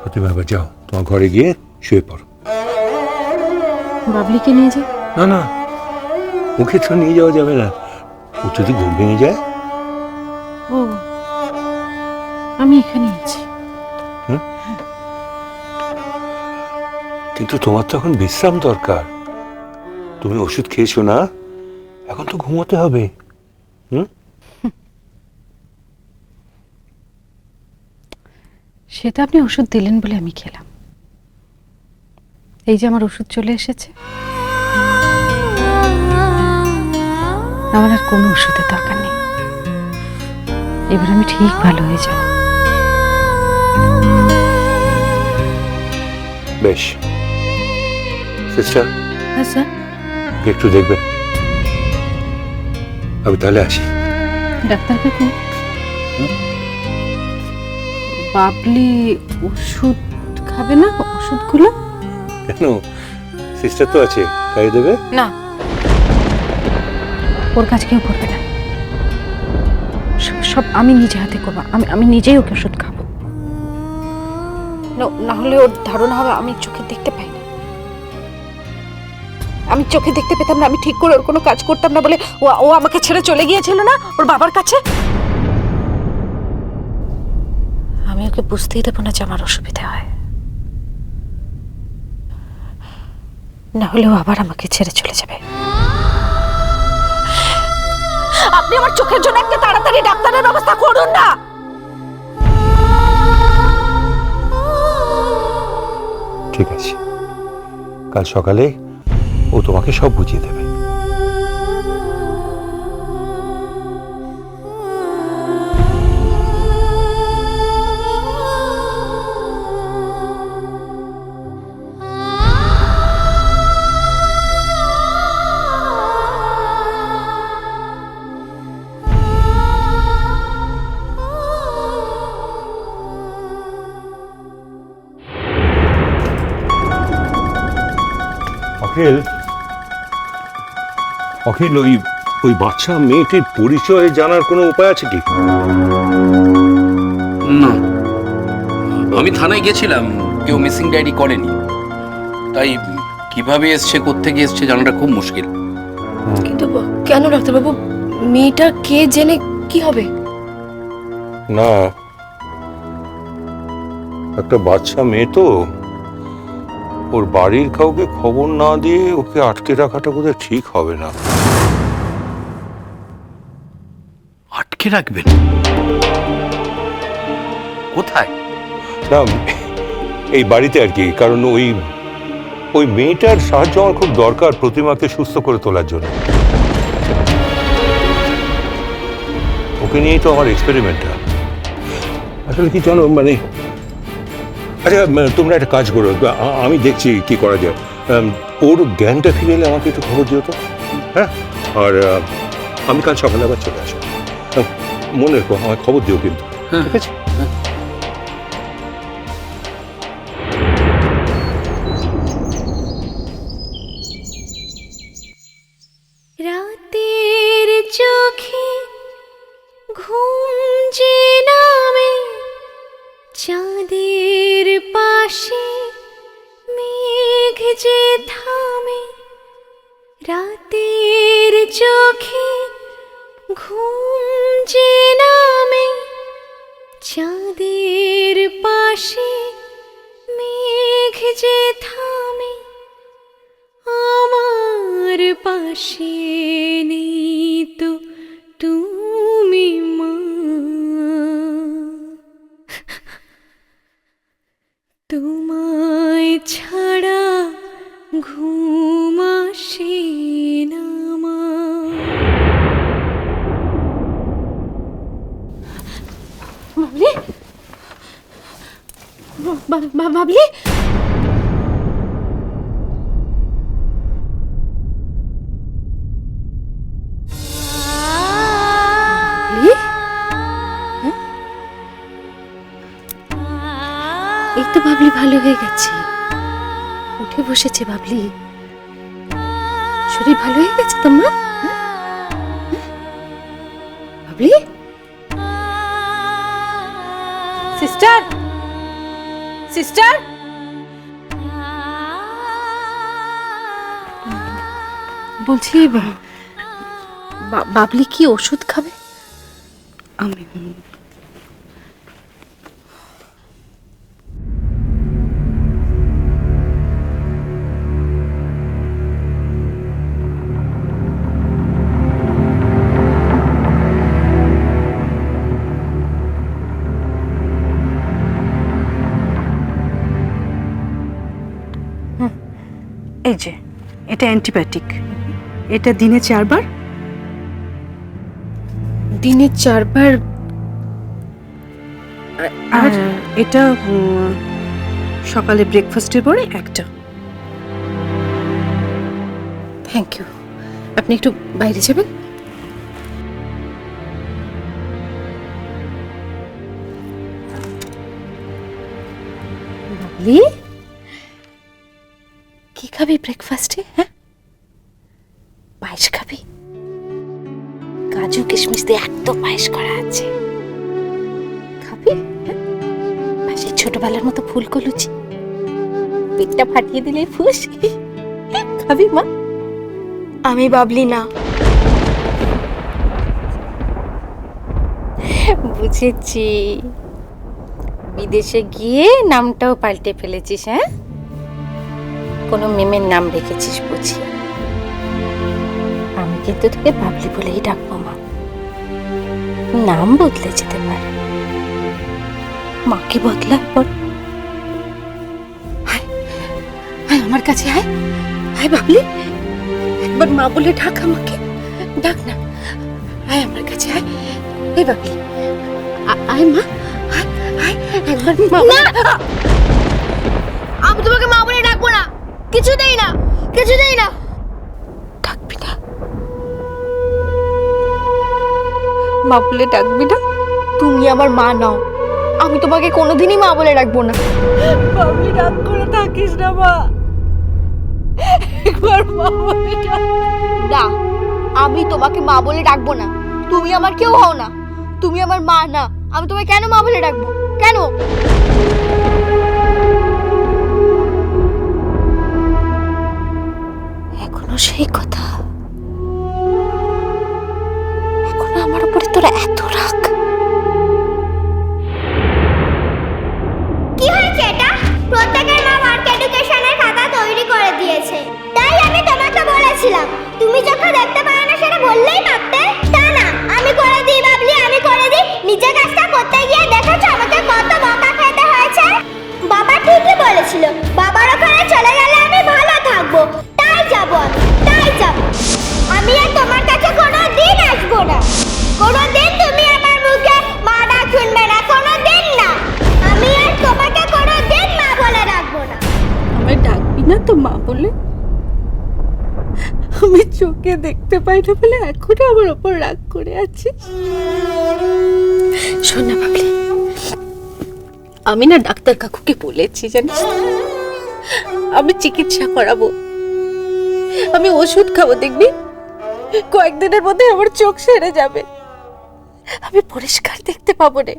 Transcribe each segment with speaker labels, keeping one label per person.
Speaker 1: প্রতিমা এবার যাও তোমার ঘরে গিয়ে শুয়ে পড়ো।
Speaker 2: বাবলিকে নিয়ে যাই
Speaker 1: না না ওকে তো নিয়ে যাওয়া যাবে না। ও যদি ঘুম ভেঙে যায়?
Speaker 2: ও আমি এখানে আছি।
Speaker 1: কিন্তু তোমার তো এখন বিশ্রাম দরকার। তুমি ওষুধ খেয়েছো না? এখন তো ঘুমোতে হবে। হুম?
Speaker 2: সেটা আপনি ওষুধ দিলেন বলে আমি খেলাম। এই যে আমার ওষুধ চলে এসেছে। আমার আর কোনো ওষুধের দরকার নেই। এবার আমি ঠিক ভালো হয়ে যাব।
Speaker 1: বেশ। সিস্টার?
Speaker 2: হ্যাঁ স্যার।
Speaker 1: একটু দেখবেন। আমি তাহলে আসি।
Speaker 2: ডাক্তার কাকু বাবলি ওষুধ খাবে না ওষুধগুলো?
Speaker 1: কেন? সিস্টার তো আছে খাইয়ে দেবে?
Speaker 2: না। ওর কাছে কেউ করবে না। সব- সব আমি নিজে হাতে করব আমি আমি নিজেই ওকে ওষুধ খাব। না- না হলে ওর ধারণা হবে আমি চোখে দেখতে পাই না। আমি চোখে দেখতে পেতাম না আমি ঠিক করে ওর কোনো কাজ করতাম না বলে ও ও আমাকে ছেড়ে চলে গিয়েছিল না? ওর বাবার কাছে? আমি ওকে বুঝতেই দেবো না যে আমার অসুবিধা হয়। না হলেও আবার আমাকে ছেড়ে চলে যাবে। আপনি আমার চোখের জন্য একটা তাড়াতাড়ি ডাক্তারের ব্যবস্থা করুন না!
Speaker 1: ঠিক আছে। কাল সকালে ও তোমাকে সব বুঝিয়ে দেবে। অখিল। অখিল ওই ওই বাচ্চা মেয়েটির পরিচয় জানার কোনো উপায় আছে কি?
Speaker 3: না। আমি থানায় গেছিলাম কেউ মিসিং ডায়েরি করেনি। তাই কীভাবে এসছে কোত্থেকে এসছে জানাটা খুব মুশকিল।
Speaker 4: কিন্তু কেন ডাক্তারবাবু? মেয়েটা কে জেনে কি হবে?
Speaker 1: না। একটা বাচ্চা মেয়ে তো। ওর বাড়ির কাউকে খবর না দিয়ে ওকে আটকে রাখাটা বোধহয় ঠিক হবে না।
Speaker 3: আটকে রাখবেন? কোথায়?
Speaker 1: না এই বাড়িতে আর কি কারণ ওই ওই মেয়েটার সাহায্য আমার খুব দরকার প্রতিমাকে সুস্থ করে তোলার জন্য। ওকে নিয়েই তো আমার এক্সপেরিমেন্টটা আসলে কি জানো মানে আচ্ছা তোমরা একটা কাজ করো আমি দেখছি কি করা যায়। ওর জ্ঞানটা ফিরে এলে আমাকে একটু খবর দিও তো। হ্যাঁ? আর আমি কাল সকালে আবার চলে আসব। মনে রেখো আমায় খবর দিও কিন্তু।
Speaker 3: হ্যাঁ।
Speaker 1: ঠিক আছে?
Speaker 5: চোখে ঘুম যে নামে চাঁদের পাশে মেঘ যে থামে আমার পাশে
Speaker 4: বাবলি বাবলি? হ্যাঁ? এই তো বাবলি ভালো হয়ে গেছে উঠে বসেছে বাবলি শরীর ভালো হয়ে গেছে তোমার হ্যাঁ? হ্যাঁ? বাবলি
Speaker 6: সিস্টার? বলছি
Speaker 2: বাবলি কি ওষুধ খাবে?
Speaker 6: আমি
Speaker 7: এই যে এটা অ্যান্টিবায়োটিক। এটা দিনে চারবার?
Speaker 2: দিনে চারবার?
Speaker 7: আর এটা সকালে ব্রেকফাস্টের পরে একটা।
Speaker 2: থ্যাংক ইউ আপনি একটু বাইরে যাবেন? বাবলি খাবি ব্রেকফাস্টে হ্যাঁ? পায়েস খাবি? কাজু কিশমিশ দিয়ে এত পায়েস করা আছে। খাবি হ্যাঁ? পাশে ছোটবেলার মতো ফুলকো লুচি পেটটা ফাটিয়ে দিলে ফুস। খাবি মা?
Speaker 5: আমি বাবলি না।
Speaker 2: বুঝেছি। বিদেশে গিয়ে নামটাও পাল্টে ফেলেছিস হ্যাঁ? কোনো মেমের নাম রেখেছিস বুঝি? আমি কিন্তু তোকে বাবলি বলেই ডাকবো মা। নাম বদলে যেতে পারে। মাকে বদলার পর আমার কাছে আয় আয় বাবলি। একবার মা বলে ডাক আমাকে। ডাক না। আয় আমার কাছে আয় এই বাবলি আয় মা। আয়, একবার মা
Speaker 5: আমি তোমাকে মা বলে কিছুতেই না কিছুতেই না।
Speaker 2: ডাকবি না। মা বলে ডাকবি না।
Speaker 5: তুমি আমার মা নাও। আমি তোমাকে কোনোদিনই মা বলে ডাকবো না।
Speaker 7: বাবলি রাগ করে থাকিস না মা। একবার মা বলে ডাক।
Speaker 5: না আমি তোমাকে মা বলে ডাকবো না। তুমি আমার কেউ হও না। তুমি আমার মা না। আমি তোমাকে কেন মা বলে ডাকবো কেন?
Speaker 2: এখনও সেই কথা? এখনও আমার উপরে তোরা এত রাগ?
Speaker 8: কি হয়েছে এটা? প্রত্যেকের মা এডুকেশনের খাতা তৈরি করে দিয়েছে। তাই আমি তোমাকে বলেছিলাম, তুমি যখন দেখতে পারো না সেটা বললেই পারতে। তা না, আমি করে দিই বাবলি, আমি করে দিই। নিজের কাজটা করতে গিয়ে দেখেছ আমাকে কত বকা খেতে হয়েছে? বাবা ঠিকই বলেছিল, বাবার ওখানে চলে গেলে
Speaker 7: চোখে দেখতে পাই না বলে এখনও আমার ওপর রাগ করে আছিস
Speaker 2: শোন না বাবলি আমি না ডাক্তার কাকুকে বলেছি জানিস আমি চিকিৎসা করাবো। আমি ওষুধ খাব, দেখবি? কয়েকদিনের মধ্যে আমার চোখ সেরে যাবে। আমি পরিষ্কার দেখতে পাবো রে।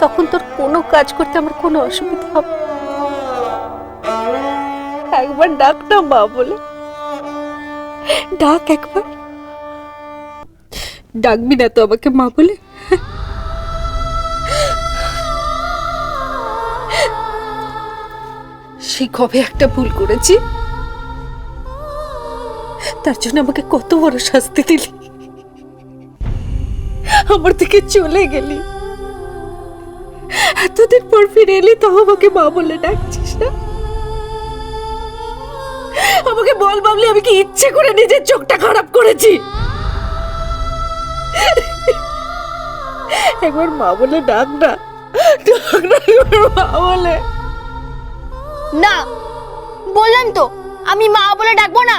Speaker 2: তখন তোর কোনো কাজ করতে আমার কোনো অসুবিধা হবে একবার ডাক মা বলে। ডাক একবার। ডাকবি না তো আমাকে মা বলে। সেই কবে একটা ভুল করেছি? তার জন্য আমাকে কত বড় শাস্তি দিলি। আমার থেকে চলে গেলি। এতদিন পর ফিরে এলি, তাও আমাকে মা বলে ডাকছিস না। বল বাবলি, আমি কি ইচ্ছে করে নিজের চোখটা খারাপ করেছি? একবার মা বলে ডাক না। ডাক না মা বলে।
Speaker 5: না, বললাম তো, আমি মা বলে ডাকবো না।